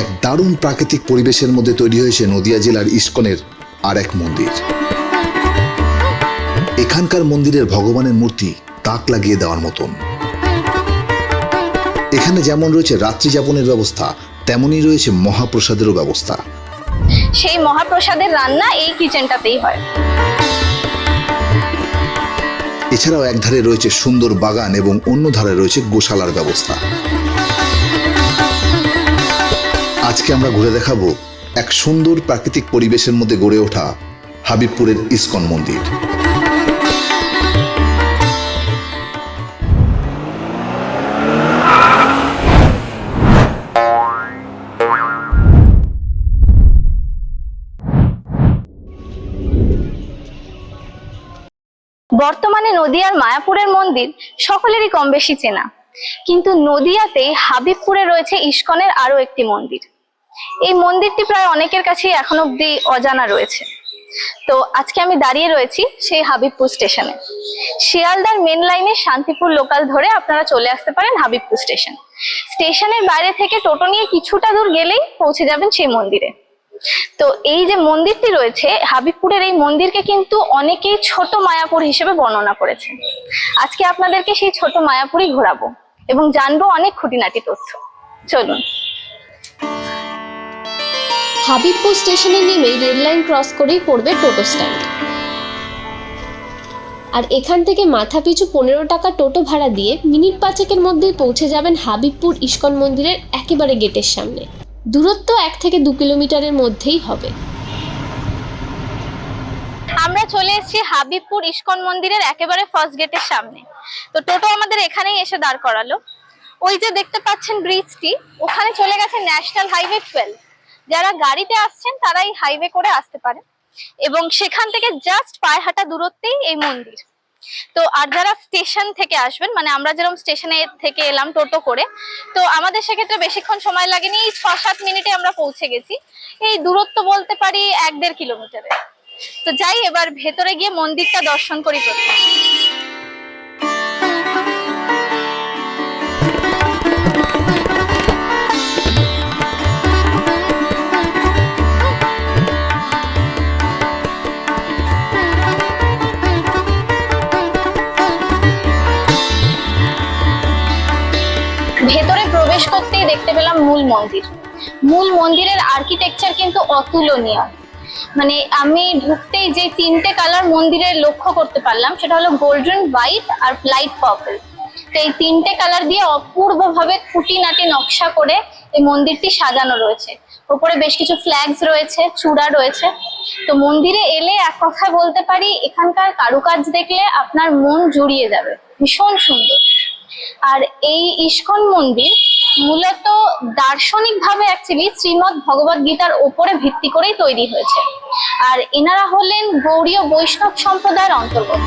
এক দারুণ প্রাকৃতিক পরিবেশের মধ্যে তৈরি হয়েছে নদিয়া জেলার ইস্কনের আর এক মন্দির। এখানকার মন্দিরের ভগবানের মূর্তি তাক লাগিয়ে দেওয়ার মতন। এখানে যেমন রয়েছে রাত্রি যাপনের ব্যবস্থা তেমনই রয়েছে মহাপ্রসাদেরও ব্যবস্থা। সেই মহাপ্রসাদের রান্না এই কিচেনটাতেই হয়। এছাড়াও একধারে রয়েছে সুন্দর বাগান এবং অন্য ধারে রয়েছে গোশালার ব্যবস্থা। আজকে আমরা ঘুরে দেখাবো এক সুন্দর প্রাকৃতিক পরিবেশের মধ্যে গড়ে ওঠা হাবিবপুরের ইস্কন মন্দির। বর্তমানে নদিয়ার মায়াপুরের মন্দির সকলেরই কম বেশি চেনা। কিন্তু নদিয়াতেই হাবিবপুরে রয়েছে ইস্কনের আরও একটি মন্দির। এই মন্দিরটি প্রায় অনেকের কাছেই এখন অব্দি অজানা রয়েছে। তো আজকে আমি দাঁড়িয়ে রয়েছি সেই হাবিবপুর স্টেশনে। শিয়ালদার মেন লাইনে শান্তিপুর লোকাল ধরে আপনারা চলে আসতে পারেন হাবিবপুর স্টেশন। স্টেশনের বাইরে থেকে টোটো নিয়ে কিছুটা দূর গেলেই পৌঁছে যাবেন সেই মন্দিরে। তো এই যে মন্দিরটি রয়েছে, হাবিবপুরের এই মন্দিরকে কিন্তু অনেকেই ছোট মায়াপুর হিসেবে বর্ণনা করেছে। আজকে আপনাদেরকে সেই ছোট মায়াপুরই ঘোরাবো এবং জানব অনেক খুঁটিনাটি তথ্য। চলুন। হাবিবপুর স্টেশনে নেমেই রেল লাইন ক্রস করেই পড়বে টোটো স্ট্যান্ড। আর এখান থেকে মাথা পিছু পনেরো টাকা টোটো ভাড়া দিয়ে মিনিট পাঁচেকের মধ্যেই পৌঁছে যাবেন হাবিবপুর ইস্কন মন্দিরের একেবারে গেটের সামনে। দূরত্ব এক থেকে দু কিলোমিটারের মধ্যেই হবে। আমরা চলে এসেছি হাবিবপুর ইস্কন মন্দিরের একেবারে ফার্স্ট গেটের সামনে। তো টোটো আমাদের এখানেই এসে দাঁড় করালো। ওই যে দেখতে পাচ্ছেন ব্রিজটি ওখানে চলে গেছে ন্যাশনাল হাইওয়ে টুয়েলভ যারা গাড়িতে আসছেন তারাই হাইওয়ে করে আসতে পারে এবং সেখান থেকে জাস্ট পায়ে হাঁটা দূরত্বেই এই মন্দির। তো আর যারা স্টেশন থেকে আসবেন মানে আমরা যেরকম স্টেশনে থেকে এলাম টোটো করে, তো আমাদের সেক্ষেত্রে বেশিক্ষণ সময় লাগেনি। এই ছ সাত মিনিটে আমরা পৌঁছে গেছি। এই দূরত্ব বলতে পারি এক দেড় কিলোমিটারে। তো যাই, এবার ভেতরে গিয়ে মন্দিরটা দর্শন করি প্রথমে। প্রবেশ করতেই দেখতে পেলাম মূল মন্দির। মূল মন্দিরের আর্কিটেকচার কিন্তু অতুলনীয়। মানে আমি ঢুকতেই যে তিনটে কালার মন্দিরে লক্ষ্য করতে পারলাম, সেটা হলো গোল্ডেন হোয়াইট আর লাইট পার্পল তো এই তিনটে কালার দিয়ে অপূর্বভাবে খুঁটিনাটি নকশা করে এই মন্দিরটি সাজানো রয়েছে। উপরে বেশ কিছু ফ্ল্যাগস রয়েছে, চূড়া রয়েছে। তো মন্দিরে এলে এক কথায় বলতে পারি, এখানকার কারুকাজ দেখলে আপনার মন জুড়িয়ে যাবে। ভীষণ সুন্দর। আর এই ইস্কন মন্দির মূলত দার্শনিক ভাবে অ্যাকচুয়ালি শ্রীমৎ ভগবত গীতার ওপরে ভিত্তি করেই তৈরি হয়েছে। আর এনারা হলেন গৌড়ীয় বৈষ্ণব সম্প্রদায়ের অন্তর্গত।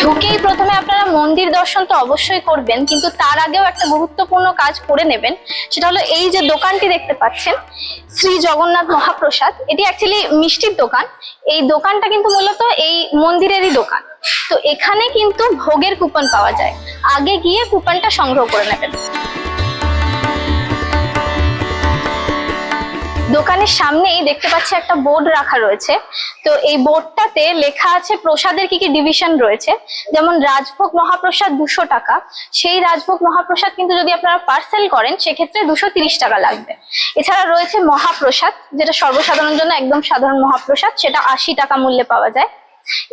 ঢুকেই প্রথমে আপনারা মন্দির দর্শন তো অবশ্যই করবেন, কিন্তু তার আগেও একটা গুরুত্বপূর্ণ কাজ করে নেবেন, সেটা হলো এই যে দোকানটি দেখতে পাচ্ছেন, শ্রী জগন্নাথ মহাপ্রসাদ, এটি অ্যাকচুয়ালি মিষ্টির দোকান। এই দোকানটা কিন্তু মূলত এই মন্দিরেরই দোকান। তো এখানে কিন্তু ভোগের কুপন পাওয়া যায়। আগে গিয়ে কুপনটা সংগ্রহ করে নেবেন। দোকানের সামনেই দেখতে পাচ্ছি একটা বোর্ড রাখা রয়েছে। তো এই বোর্ডটাতে লেখা আছে প্রসাদের কি কি ডিভিশন রয়েছে। যেমন রাজভোগ মহাপ্রসাদ দুশো টাকা। সেই রাজভোগ মহাপ্রসাদ কিন্তু যদি আপনারা পার্সেল করেন, সেক্ষেত্রে দুশো তিরিশ টাকা লাগবে। এছাড়া রয়েছে মহাপ্রসাদ, যেটা সর্বসাধারণের জন্য একদম সাধারণ মহাপ্রসাদ, সেটা আশি টাকা মূল্যে পাওয়া যায়।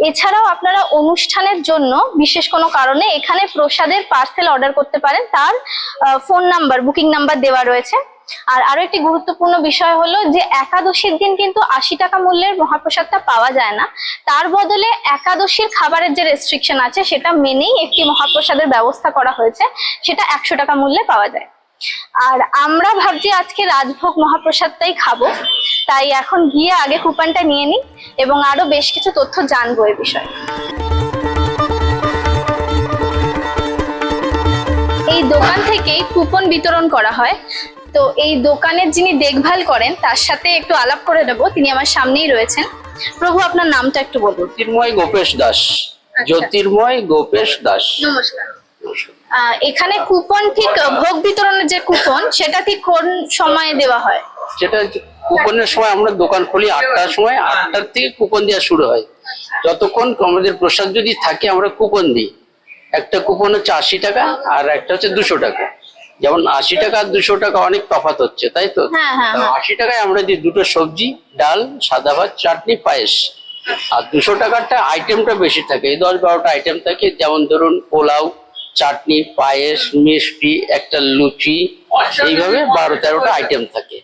এছাড়াও আপনারা অনুষ্ঠানের জন্য, বিশেষ কোনো কারণে এখানে প্রসাদের পার্সেল অর্ডার করতে পারেন। তার ফোন নাম্বার বুকিং নাম্বার দেওয়া রয়েছে। আর আরও একটি গুরুত্বপূর্ণ বিষয় হলো যে, একাদশীর দিন কিন্তু আশি টাকা মূল্যের মহাপ্রসাদটা পাওয়া যায় না। তার বদলে একাদশীর খাবারের যে রেস্ট্রিকশন আছে, সেটা মেনেই একটি মহাপ্রসাদের ব্যবস্থা করা হয়েছে। সেটা একশো টাকা মূল্যে পাওয়া যায়। আর আমরা ভাবছি আজকে রাজভোগ মহাপ্রসাদটাই খাব। তাই এখন গিয়ে আগে কুপনটা নিয়ে নিই এবং আরও বেশ কিছু তথ্য জানব এ বিষয়ে। এই দোকান থেকেই কুপন বিতরণ করা হয়। তো এই দোকানের যিনি দেখভাল করেন তার সাথে একটু আলাপ করে নেব। তিনি আমার সামনেই রয়েছেন। প্রভু আপনার নামটা একটু বলুন। জ্যোতির্ময় গোপেশ দাস। আচ্ছা। জ্যোতির্ময় গোপেশ দাস। নমস্কার। এখানে কুপন ঠিক ভোগ বিতরণের যে কুপন সেটা ঠিক কোন সময়ে দেওয়া হয়? সেটা কুপনের সময় আমরা দোকান খুলি আটটার সময় আটটার থেকে কুপন দেওয়া শুরু হয়। যতক্ষণ আমাদের প্রসাদ যদি থাকে আমরা কুপন দিই। একটা কুপন হচ্ছে আশি টাকা আর একটা হচ্ছে দুশো টাকা। যেমন আশি টাকা আর দুশো টাকা অনেক তফাত হচ্ছে তাই তো? হ্যাঁ, হ্যাঁ, হ্যাঁ। আশি টাকায় আমরা দিই দুটো সবজি ডাল সাদা ভাত চাটনি পায়েস। আর দুশো টাকারটা আইটেমটা বেশি থাকে এই দশ বারোটা আইটেম থাকে। যেমন ধরুন পোলাও চাটনি পায়েস মিষ্টি একটা লুচি এইভাবে বারো তেরোটা আইটেম থাকে।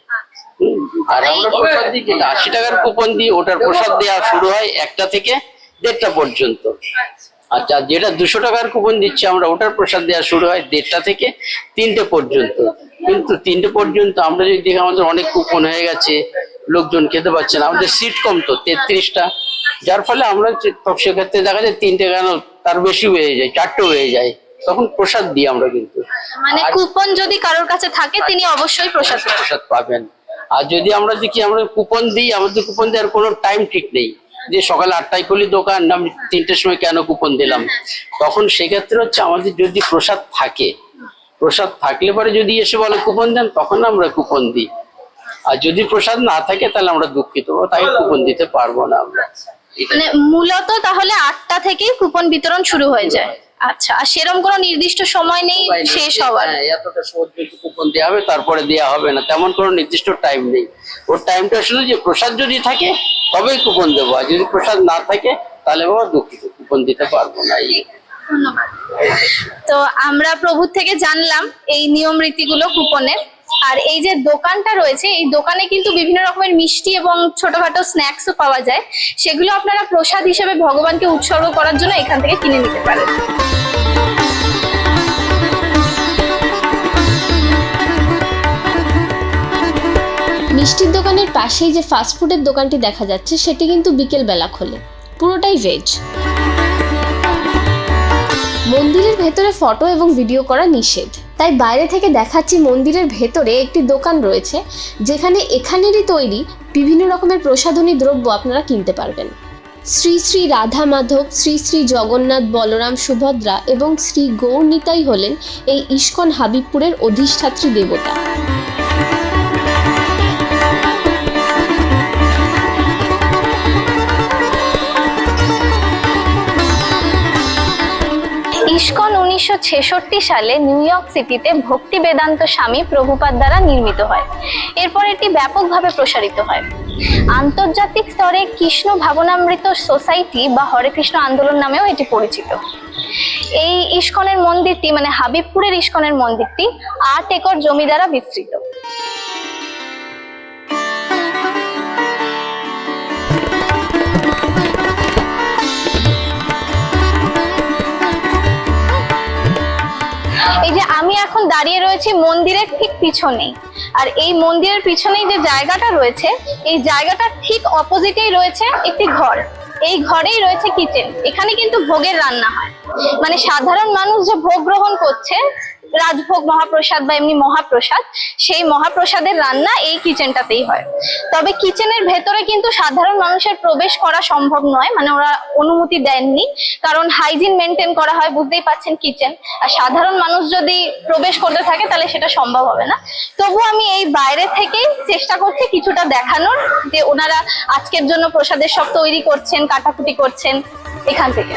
আর আমরা প্রসাদ দিই যেটা আশি টাকার কুপন দিই ওটার প্রসাদ দেওয়া শুরু হয় একটা থেকে দেড়টা পর্যন্ত। আচ্ছা। আর যেটা দুশো টাকার কুপন দিচ্ছি আমরা ওটার প্রসাদ দেওয়া শুরু হয় দেড়টা থেকে তিনটে পর্যন্ত। কিন্তু তিনটে পর্যন্ত আমরা যদি দেখি আমাদের অনেক কুপন হয়ে গেছে লোকজন খেতে পারছে না। আমাদের সিট কম তো তেত্রিশটা। যার ফলে আমরা সেক্ষেত্রে দেখা যায় তিনটে কেন তার বেশি হয়ে যায় চারটে হয়ে যায়। তখন প্রসাদ দিই আমরা কিন্তু। মানে কুপন যদি কারোর কাছে থাকে তিনি অবশ্যই প্রসাদ পাবেন। প্রসাদ পাবেন। আর যদি আমরা দেখি আমরা কুপন দিই আমাদের কুপন দেওয়ার কোনো টাইম ঠিক নেই। যে সকালে আটটায় খুলি দোকান আমি তিনটের সময় কেন কুপন দিলাম? তখন সেক্ষেত্রে হচ্ছে আমাদের যদি প্রসাদ থাকে প্রসাদ থাকলে পরে যদি এসে বলে কুপন দেন তখন আমরা কুপন দিই। আর যদি প্রসাদ না থাকে তাহলে আমরা দুঃখিত। তাই কুপন দিতে পারব না আমরা। মানে মূলত তাহলে আটটা থেকেই কুপন বিতরণ শুরু হয়ে যায়। আচ্ছা আর সেরকম কোনো নির্দিষ্ট সময় নেই শেষ হওয়ার হ্যাঁ, এতটা সময় কুপন দেওয়া হবে তারপরে দেওয়া হবে না তেমন কোনো নির্দিষ্ট টাইম নেই। ওর টাইমটা শুধু যে প্রসাদ যদি থাকে তবেই কুপন দেবো আর যদি প্রসাদ না থাকে তাহলে বাবা দুঃখিত কুপন দিতে পারব না। এই তো আমরা প্রভু থেকে জানলাম এই নিয়ম রীতিগুলো কুপনের আর এই যে দোকানটা রয়েছে, এই দোকানে কিন্তু বিভিন্ন রকমের মিষ্টি এবং ছোটখাটো স্ন্যাক্সও পাওয়া যায়। সেগুলো আপনারা প্রসাদ হিসেবে ভগবানকে উৎসর্গ করার জন্য এখান থেকে কিনে নিতে পারেন। মিষ্টির দোকানের পাশেই যে ফাস্টফুডের দোকানটি দেখা যাচ্ছে, সেটি কিন্তু বিকেল বেলা খোলে। পুরোটাই ভেজ মন্দিরের ভেতরে ফটো এবং ভিডিও করা নিষেধ। তাই বাইরে থেকে দেখাচ্ছি মন্দিরের ভেতরে একটি দোকান রয়েছে, যেখানে এখানেরই তৈরি বিভিন্ন রকমের প্রসাধনী দ্রব্য আপনারা কিনতে পারবেন। শ্রী শ্রী রাধা মাধব, শ্রী শ্রী জগন্নাথ বলরাম সুভদ্রা এবং শ্রী গৌরনিতাই হলেন এই ইস্কন হাবিবপুরের অধিষ্ঠাত্রী দেবতা। উনিশশো ছেষট্টি সালে নিউ ইয়র্ক সিটিতে ভক্তি বেদান্ত স্বামী প্রভুপাত দ্বারা নির্মিত হয়। এরপর এটি ব্যাপকভাবে প্রসারিত হয়। আন্তর্জাতিক স্তরে কৃষ্ণ ভাবনামৃত সোসাইটি বা হরে কৃষ্ণ আন্দোলন নামেও এটি পরিচিত। এই ইস্কনের মন্দিরটি মানে হাবিবপুরের ইস্কনের মন্দিরটি, আট একর জমি দ্বারা বিস্তৃত। দাঁড়িয়ে রয়েছি মন্দিরের ঠিক পিছনেই। আর এই মন্দিরের পিছনেই যে জায়গাটা রয়েছে, এই জায়গাটার ঠিক অপোজিটেই রয়েছে একটি ঘর। এই ঘরেই রয়েছে কিচেন এখানে কিন্তু ভোগের রান্না হয়। মানে সাধারণ মানুষ যে ভোগ গ্রহণ করছে রাজভোগ মহাপ্রসাদ বা এমনি মহাপ্রসাদ, সেই মহাপ্রসাদের রান্না এই কিচেনটাতেই হয়। তবে কিচেনের ভেতরে কিন্তু সাধারণ মানুষের প্রবেশ করা সম্ভব নয় মানে ওরা অনুমতি দেননি, কারণ হাইজিন মেনটেন করা হয়, বুঝতেই পাচ্ছেন কিচেন আর সাধারণ মানুষ যদি প্রবেশ করতে থাকে, তাহলে সেটা সম্ভব হবে না। তবু আমি এই বাইরে থেকেই চেষ্টা করছি কিছুটা দেখানোর, যে ওনারা আজকের জন্য প্রসাদের সব তৈরি করছেন, কাটাকুটি করছেন এখান থেকে।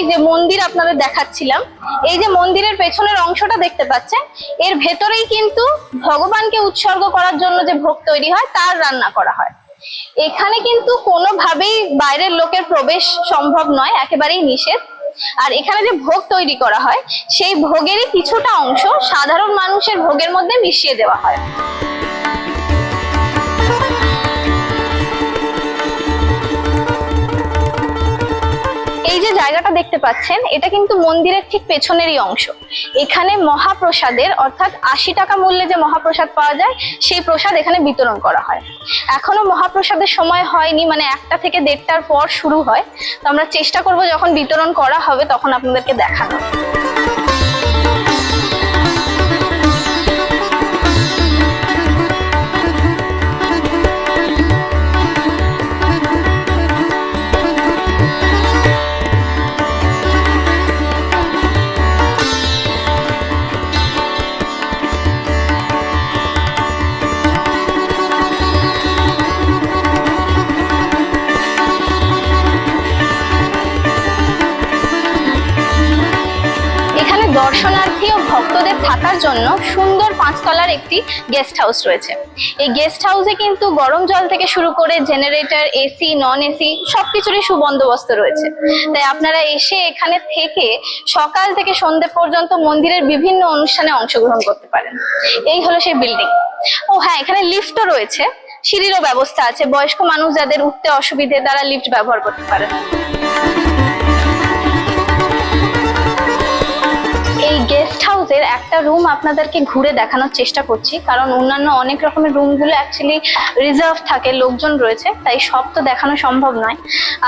অপোজিটেই যে মন্দির আপনাদের দেখাচ্ছিলাম, এই যে মন্দিরের পেছনের অংশটা দেখতে পাচ্ছেন, এর ভেতরেই কিন্তু ভগবানকে উৎসর্গ করার জন্য যে ভোগ তৈরি হয়, তার রান্না করা হয়। এখানে কিন্তু কোনোভাবেই বাইরের লোকের প্রবেশ সম্ভব নয়, একেবারেই নিষেধ। আর এখানে যে ভোগ তৈরি করা হয়, সেই ভোগেরই কিছুটা অংশ সাধারণ মানুষের ভোগের মধ্যে মিশিয়ে দেওয়া হয়। যে জায়গাটা দেখতে পাচ্ছেন, এটা কিন্তু মন্দিরের ঠিক পেছনেরই অংশ। এখানে মহাপ্রসাদের, অর্থাৎ আশি টাকা মূল্যে যে মহাপ্রসাদ পাওয়া যায়, সেই প্রসাদ এখানে বিতরণ করা হয়। এখনও মহাপ্রসাদের সময় হয়নি মানে একটা থেকে দেড়টার পর শুরু হয়। তো আমরা চেষ্টা করব যখন বিতরণ করা হবে, তখন আপনাদেরকে দেখানো গেস্ট হাউস রয়েছে। এই গেস্ট হাউসে কিন্তু গরম জল থেকে শুরু করে জেনারেটর এসি নন এসি সবকিছুরই সুবন্দোবস্ত রয়েছে। তাই আপনারা এসে এখানে থেকে সকাল থেকে সন্ধে পর্যন্ত মন্দিরের বিভিন্ন অনুষ্ঠানে অংশগ্রহণ করতে পারেন। এই হলো সেই বিল্ডিং ও হ্যাঁ এখানে লিফটও রয়েছে। সিঁড়িরও ব্যবস্থা আছে। বয়স্ক মানুষ যাদের উঠতে অসুবিধে তারা লিফট ব্যবহার করতে পারেন। এই গেস্ট হাউসের একটা রুম আপনাদেরকে ঘুরে দেখানোর চেষ্টা করছি। কারণ অন্যান্য অনেক রকমের রুমগুলো অ্যাকচুয়ালি রিজার্ভ থাকে, লোকজন রয়েছে, তাই সব তো দেখানো সম্ভব নয়।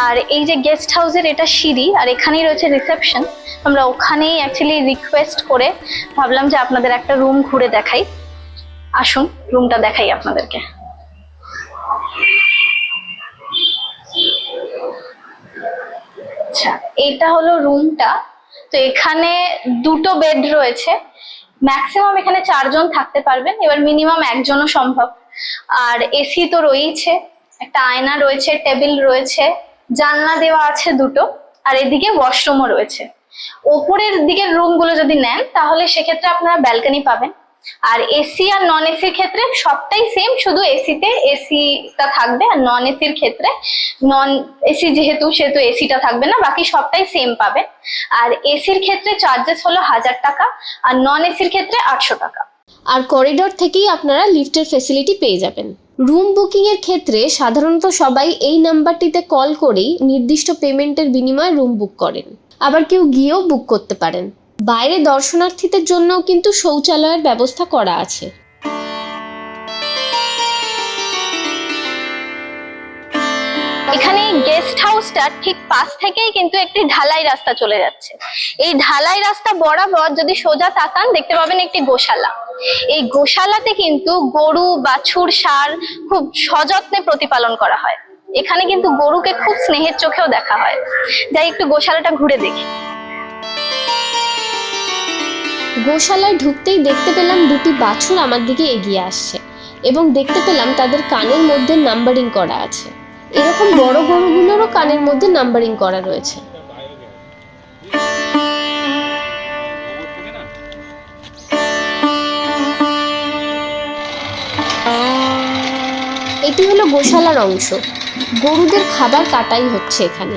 আর এই যে গেস্ট হাউসের এটা সিঁড়ি, আর এখানেই রয়েছে রিসেপশন আমরা ওখানেই অ্যাকচুয়ালি রিকোয়েস্ট করে ভাবলাম যে আপনাদের একটা রুম ঘুরে দেখাই। আসুন রুমটা দেখাই আপনাদেরকে। আচ্ছা এটা হলো রুমটা তো এখানে দুটো বেড রয়েছে। ম্যাক্সিমাম এখানে চারজন থাকতে পারবেন, এবার মিনিমাম একজনও সম্ভব। আর এসি তো রয়েছে একটা আয়না রয়েছে টেবিল রয়েছে, জানলা দেওয়া আছে দুটো, আর এদিকে ওয়াশরুমও রয়েছে। ওপরের দিকের রুমগুলো যদি নেন, তাহলে সেক্ষেত্রে আপনারা ব্যালকনি পাবেন। আর এসি আর নন এসির ক্ষেত্রে সবটাই সেম শুধু এসিতে এসিটা থাকবে আর নন এসির ক্ষেত্রে নন এসি যেহেতু, সেহেতু এসিটা থাকবে না, বাকি সবটাই সেম পাবেন আর এসির ক্ষেত্রে চার্জেস হলো হাজার টাকা, আর নন এসির ক্ষেত্রে আটশো টাকা। আর করিডোর থেকেই আপনারা লিফটের ফেসিলিটি পেয়ে যাবেন। রুম বুকিংয়ের ক্ষেত্রে সাধারণত সবাই এই নাম্বারটিতে কল করেই নির্দিষ্ট পেমেন্টের বিনিময়ে রুম বুক করেন। আবার কেউ গিয়েও বুক করতে পারেন। বাইরে দর্শনার্থীদের জন্যও কিন্তু শৌচালয়ের ব্যবস্থা করা আছে। এখানে গেস্ট হাউসটার ঠিক পাশ থেকেই কিন্তু একটি ঢালাই রাস্তা চলে যাচ্ছে। এই ঢালাই রাস্তা বরাবর যদি সোজা তাকান, দেখতে পাবেন একটি গোশালা। এই গোশালাতে কিন্তু গরু, বাছুর সার খুব সযত্নে প্রতিপালন করা হয়। এখানে কিন্তু গরুকে খুব স্নেহের চোখেও দেখা হয়। যাই, একটু গোশালাটা ঘুরে দেখি। গোশালায় ঢুকতেই দেখতে পেলাম দুটি বাছুর আমার দিকে এগিয়ে আসছে এবং দেখতে পেলাম তাদের কানের মধ্যে নাম্বারিং করা আছে। এরকম বড় গরুগুলোরও কানের মধ্যে নাম্বারিং করা রয়েছে। এটি হলো গোশালার অংশ। গরুদের খাবার কাটাই হচ্ছে এখানে।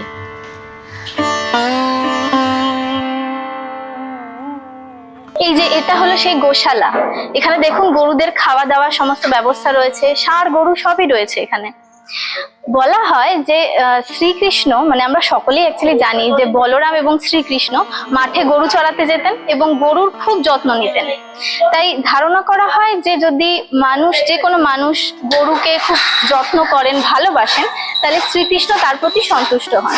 এটা হলো সেই গোশালা। এখানে দেখুন গরুদের খাওয়া দাওয়ার সমস্ত ব্যবস্থা রয়েছে ষাঁড় গরু সবই রয়েছে এখানে। বলা হয় যে শ্রীকৃষ্ণ মানে আমরা সকলেই অ্যাকচুয়ালি জানি যে বলরাম এবং শ্রীকৃষ্ণ মাঠে গরু চড়াতে যেতেন এবং গরুর খুব যত্ন নিতেন। তাই ধারণা করা হয় যে যদি মানুষ, যে কোনো মানুষ গরুকে খুব যত্ন করেন, ভালোবাসেন, তাহলে শ্রীকৃষ্ণ তার প্রতি সন্তুষ্ট হন।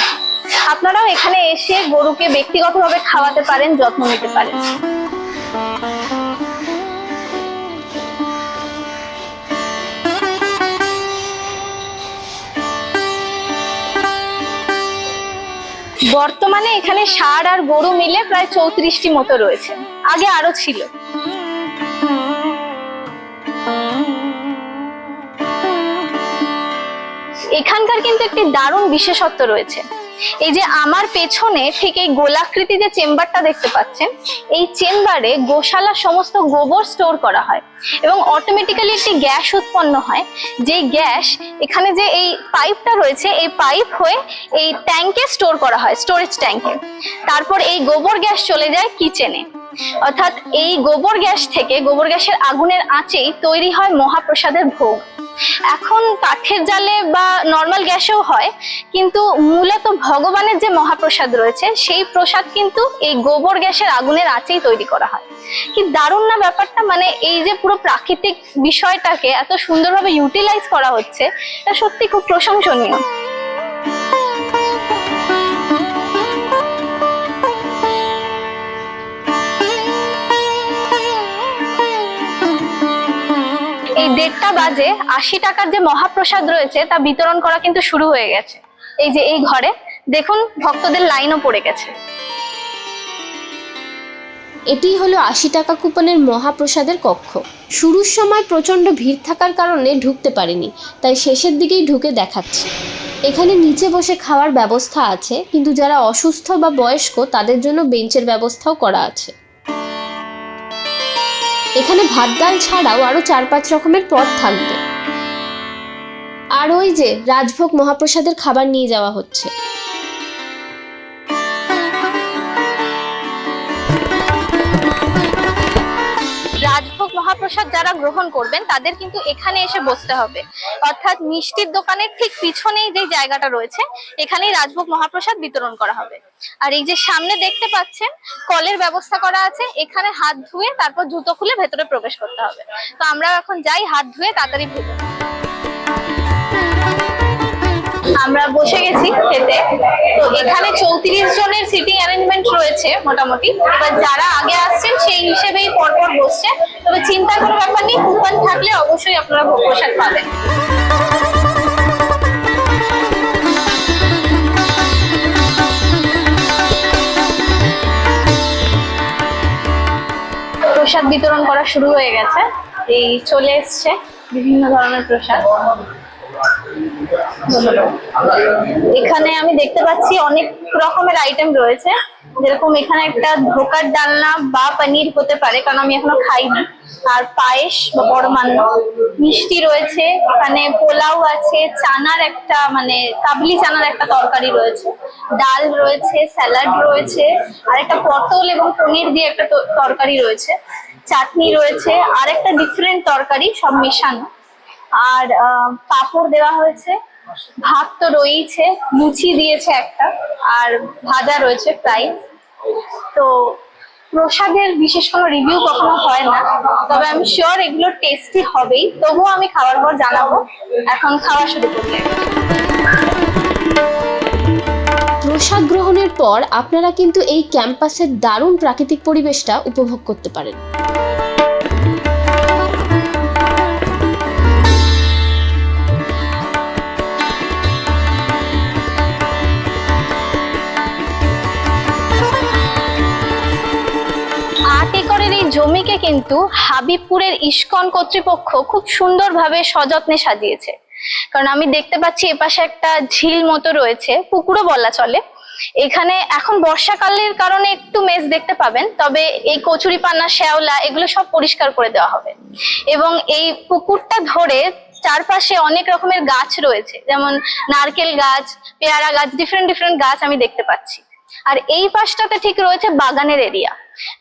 আপনারাও এখানে এসে গরুকে ব্যক্তিগতভাবে খাওয়াতে পারেন, যত্ন নিতে পারেন। বর্তমানে এখানে ষাঁড় আর গরু মিলে প্রায় চৌত্রিশটি মতো রয়েছে। আগে আরও ছিল। এখানকার কিন্তু একটি দারুণ বিশেষত্ব রয়েছে। এই যে আমার পেছনে ঠিক এই গোলাকৃতি যে চেম্বারটা দেখতে পাচ্ছেন, এই চেম্বারে গোশালা সমস্ত গোবর স্টোর করা হয় এবং অটোমেটিক্যালি একটি গ্যাস উৎপন্ন হয়। যে গ্যাস এখানে যে এই পাইপটা রয়েছে, এই পাইপ হয়ে এই ট্যাঙ্কে স্টোর করা হয় স্টোরেজ ট্যাঙ্কে। তারপর এই গোবর গ্যাস চলে যায় কিচেনে অর্থাৎ এই গোবর গ্যাস থেকে গোবর গ্যাসের আগুনের আঁচেই তৈরি হয় মহাপ্রসাদের ভোগ। এখন কাঠের জালে বা নর্মাল গ্যাসেও হয়, কিন্তু মূলত ভগবানের যে মহাপ্রসাদ রয়েছে, সেই প্রসাদ কিন্তু এই গোবর গ্যাসের আগুনের আঁচেই তৈরি করা হয়। কি দারুণ না ব্যাপারটা? মানে এই যে পুরো প্রাকৃতিক বিষয়টাকে এত সুন্দরভাবে ইউটিলাইজ করা হচ্ছে, এটা সত্যি খুব প্রশংসনীয়। দেড়টা বাজে, আশি টাকার যে মহাপ্রসাদ রয়েছে, তা বিতরণ করা কিন্তু শুরু হয়ে গেছে। এই যে এই ঘরে, দেখুন, ভক্তদের লাইনও পড়ে গেছে। এটি হলো আশি টাকা কুপনের মহাপ্রসাদের কক্ষ। শুরুর সময় প্রচণ্ড ভিড় থাকার কারণে ঢুকতে পারিনি, তাই শেষের দিকেই ঢুকে দেখাচ্ছি। এখানে নিচে বসে খাওয়ার ব্যবস্থা আছে, কিন্তু যারা অসুস্থ বা বয়স্ক, তাদের জন্য বেঞ্চের ব্যবস্থাও করা আছে। এখানে ভাত ডাল ছাড়াও আরও চার পাঁচ রকমের পদ থাকবে। আর ওই যে রাজভোগ মহাপ্রসাদের খাবার নিয়ে যাওয়া হচ্ছে। মহাপ্রসাদ যারা গ্রহণ করবেন, তাদের কিন্তু এখানে এসে বসতে হবে। অর্থাৎ মিষ্টির দোকানের ঠিক পিছনেই যে জায়গাটা রয়েছে, এখানেই রাজভোগ মহাপ্রসাদ বিতরণ করা হবে। আর এই যে সামনে দেখতে পাচ্ছেন, কলের ব্যবস্থা করা আছে, এখানে হাত ধুয়ে তারপর জুতো খুলে ভেতরে প্রবেশ করতে হবে। তো আমরা এখন যাই হাত ধুয়ে তাড়াতাড়ি ভেতরে। আমরা বসে গেছি খেতে। তো এখানে চৌত্রিশ জনের সিটিং অ্যারেঞ্জমেন্ট রয়েছে মোটামুটি। এবার যারা আগে আসছেন, সেই হিসেবেই পরপর বসছে। তবে চিন্তার কোনো ব্যাপার নেই কুপন থাকলে অবশ্যই আপনারা ভোগ প্রসাদ পাবেন। প্রসাদ বিতরণ করা শুরু হয়ে গেছে। এই চলে এসছে বিভিন্ন ধরনের প্রসাদ। এখানে আমি দেখতে পাচ্ছি অনেক রকমের আইটেম রয়েছে। যেরকম এখানে একটা ধোকার ডালনা বা পনির হতে পারে, কারণ আমি এখনও খাইনি। আর পায়েস বা পরমান্ন মিষ্টি রয়েছে, এখানে পোলাও আছে, চানার একটা মানে কাবলি চানার একটা তরকারি রয়েছে। ডাল রয়েছে, স্যালাড রয়েছে, আর একটা পটল এবং পনির দিয়ে একটা তরকারি রয়েছে। চাটনি রয়েছে আর একটা ডিফারেন্ট তরকারি, সব মেশানো। আর পাঁপড় দেওয়া হয়েছে, ভাত তো রয়েছে লুচি দিয়েছে একটা, আর ভাজা রয়েছে ফ্রাই। তো প্রসাদের বিশেষ কোনো রিভিউ কখনো হয় না, তবে আমি শিওর এগুলো টেস্টি হবেই, তবুও আমি খাওয়ার পর জানাব, এখন খাওয়া শুরু করলে প্রসাদ গ্রহণের পর আপনারা কিন্তু এই ক্যাম্পাসের দারুণ প্রাকৃতিক পরিবেশটা উপভোগ করতে পারেন। কিন্তু হাবিবপুরের ইস্কন কর্তৃপক্ষ খুব সুন্দরভাবে সযত্নে সাজিয়েছে। কারণ আমি দেখতে পাচ্ছি এপাশে একটা ঝিল মতো রয়েছে, পুকুরও বলা চলে। এখানে এখন বর্ষাকালের কারণে একটু মেজ দেখতে পাবেন, তবে এই কচুরি পানা শ্যাওলা এগুলো সব পরিষ্কার করে দেওয়া হবে। এবং এই পুকুরটা ধরে চারপাশে অনেক রকমের গাছ রয়েছে, যেমন নারকেল গাছ, পেয়ারা গাছ ডিফারেন্ট ডিফারেন্ট গাছ আমি দেখতে পাচ্ছি। আর এই পাশটাতে ঠিক রয়েছে বাগানের এরিয়া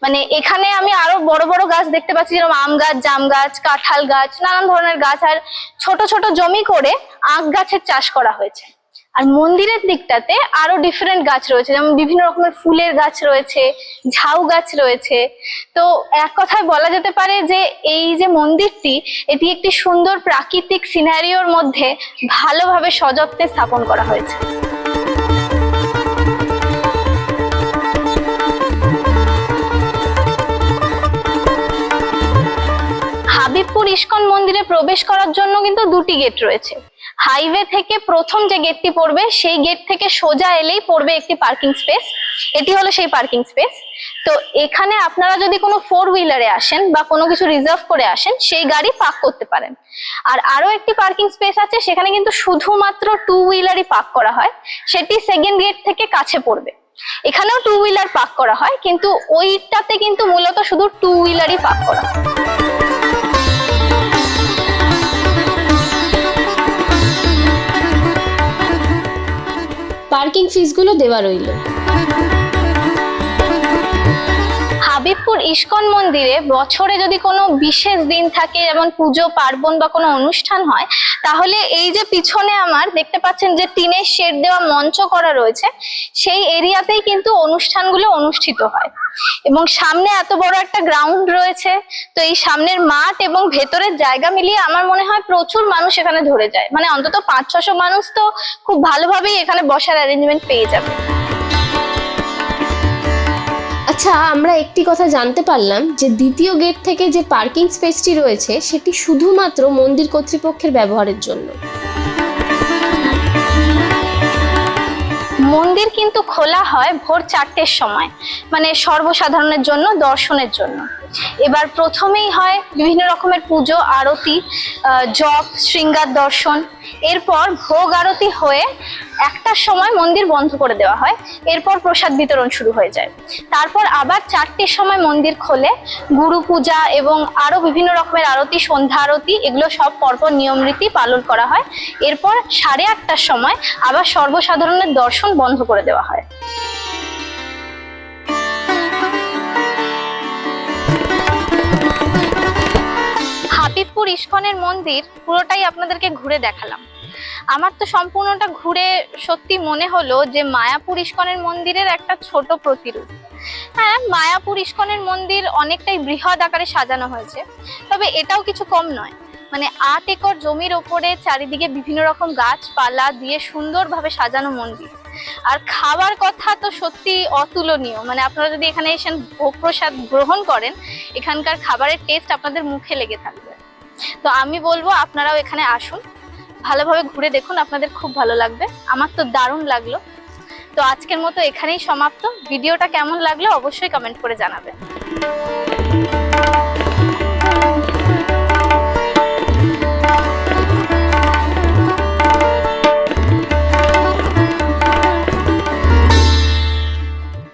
মানে এখানে আমি আরও বড় বড় গাছ দেখতে পাচ্ছি, যেরকম আম গাছ, জাম গাছ, কাঁঠাল গাছ, নানান ধরনের গাছ, আর ছোট ছোট জমি করে আখ গাছের চাষ করা হয়েছে। আর মন্দিরের দিকটাতে আরও ডিফারেন্ট গাছ রয়েছে, যেমন বিভিন্ন রকমের ফুলের গাছ রয়েছে, ঝাউ গাছ রয়েছে। তো এক কথায় বলা যেতে পারে যে এই যে মন্দিরটি, এটি একটি সুন্দর প্রাকৃতিক সিনারিওর মধ্যে ভালোভাবে সযত্নে স্থাপন করা হয়েছে। হাবিবপুর ইস্কন মন্দিরে প্রবেশ করার জন্য কিন্তু দুটি গেট রয়েছে। হাইওয়ে থেকে প্রথম যে গেটটি পড়বে, সেই গেট থেকে সোজা এলেই পড়বে একটি পার্কিং স্পেস এটি হলো সেই পার্কিং স্পেস তো এখানে আপনারা যদি কোনো ফোর হুইলারে আসেন বা কোনো কিছু রিজার্ভ করে আসেন, সেই গাড়ি পার্ক করতে পারেন। আর আরও একটি পার্কিং স্পেস আছে, সেখানে কিন্তু শুধুমাত্র টু হুইলারই পার্ক করা হয়। সেটি সেকেন্ড গেট থেকে কাছে পড়বে। এখানেও টু হুইলার পার্ক করা হয়, কিন্তু ওইটাতে কিন্তু মূলত শুধু টু হুইলারই পার্ক করা হয়। পার্কিং ফিসগুলো দেওয়া রইল। হাবিবপুর ইস্কন মন্দিরে বছরে যদি কোনো বিশেষ দিন থাকে, যেমন পুজো, পার্বণ বা কোনো অনুষ্ঠান হয়, তাহলে এই যে পিছনে আমার দেখতে পাচ্ছেন যে টিনের শেড দেওয়া মঞ্চ করা রয়েছে, সেই এরিয়াতেই কিন্তু অনুষ্ঠানগুলো অনুষ্ঠিত হয়। এবং সামনে এত বড় একটা গ্রাউন্ড রয়েছে, তো এই সামনের মাঠ এবং ভেতরের জায়গা মিলিয়ে আমার মনে হয় প্রচুর মানুষ এখানে ধরে যায়। মানে অন্তত পাঁচ, ছশো মানুষ তো খুব ভালোভাবেই এখানে বসার অ্যারেঞ্জমেন্ট পেয়ে যাবে। আচ্ছা আমরা একটি কথা জানতে পারলাম যে দ্বিতীয় গেট থেকে যে পার্কিং স্পেসটি রয়েছে, সেটি শুধুমাত্র মন্দির কর্তৃপক্ষের ব্যবহারের জন্য। মন্দির কিন্তু খোলা হয় ভোর চারটের সময় মানে সর্বসাধারণের জন্য, দর্শনের জন্য। এবার প্রথমেই হয় বিভিন্ন রকমের পুজো, আরতি জপ, শৃঙ্গার দর্শন। এরপর ভোগ আরতি হয়ে একটার সময় মন্দির বন্ধ করে দেওয়া হয়। এরপর প্রসাদ বিতরণ শুরু হয়ে যায়। তারপর আবার চারটের সময় মন্দির খোলে। গুরু পূজা এবং আরও বিভিন্ন রকমের আরতি, সন্ধ্যা আরতি, এগুলো সব পরপর নিয়ম রীতি পালন করা হয়। এরপর সাড়ে আটটার সময় আবার সর্বসাধারণের দর্শন বন্ধ করে দেওয়া হয়। হাবিবপুর ইস্কনের মন্দির পুরোটাই আপনাদেরকে ঘুরে দেখালাম। আমার তো সম্পূর্ণটা ঘুরে সত্যি মনে হলো যে মায়াপুর ইস্কনের মন্দিরের একটা ছোট প্রতিরূপ। হ্যাঁ মায়াপুর ইস্কনের মন্দির অনেকটাই বৃহৎ আকারে সাজানো হয়েছে, তবে এটাও কিছু কম নয়। মানে আট একর জমির ওপরে চারিদিকে বিভিন্ন রকম গাছপালা দিয়ে সুন্দরভাবে সাজানো মন্দির। আর খাবার কথা তো সত্যি অতুলনীয়। মানে আপনারা যদি এখানে এসে ভোগ প্রসাদ গ্রহণ করেন, এখানকার খাবারের টেস্ট আপনাদের মুখে লেগে থাকবে। তো আমি বলব আপনারাও এখানে আসুন, ভালোভাবে ঘুরে দেখুন, আপনাদের খুব ভালো লাগবে। আমার তো দারুণ লাগল। তো আজকের মতো এখানেই সমাপ্ত। ভিডিওটা কেমন লাগল অবশ্যই কমেন্ট করে জানাবেন।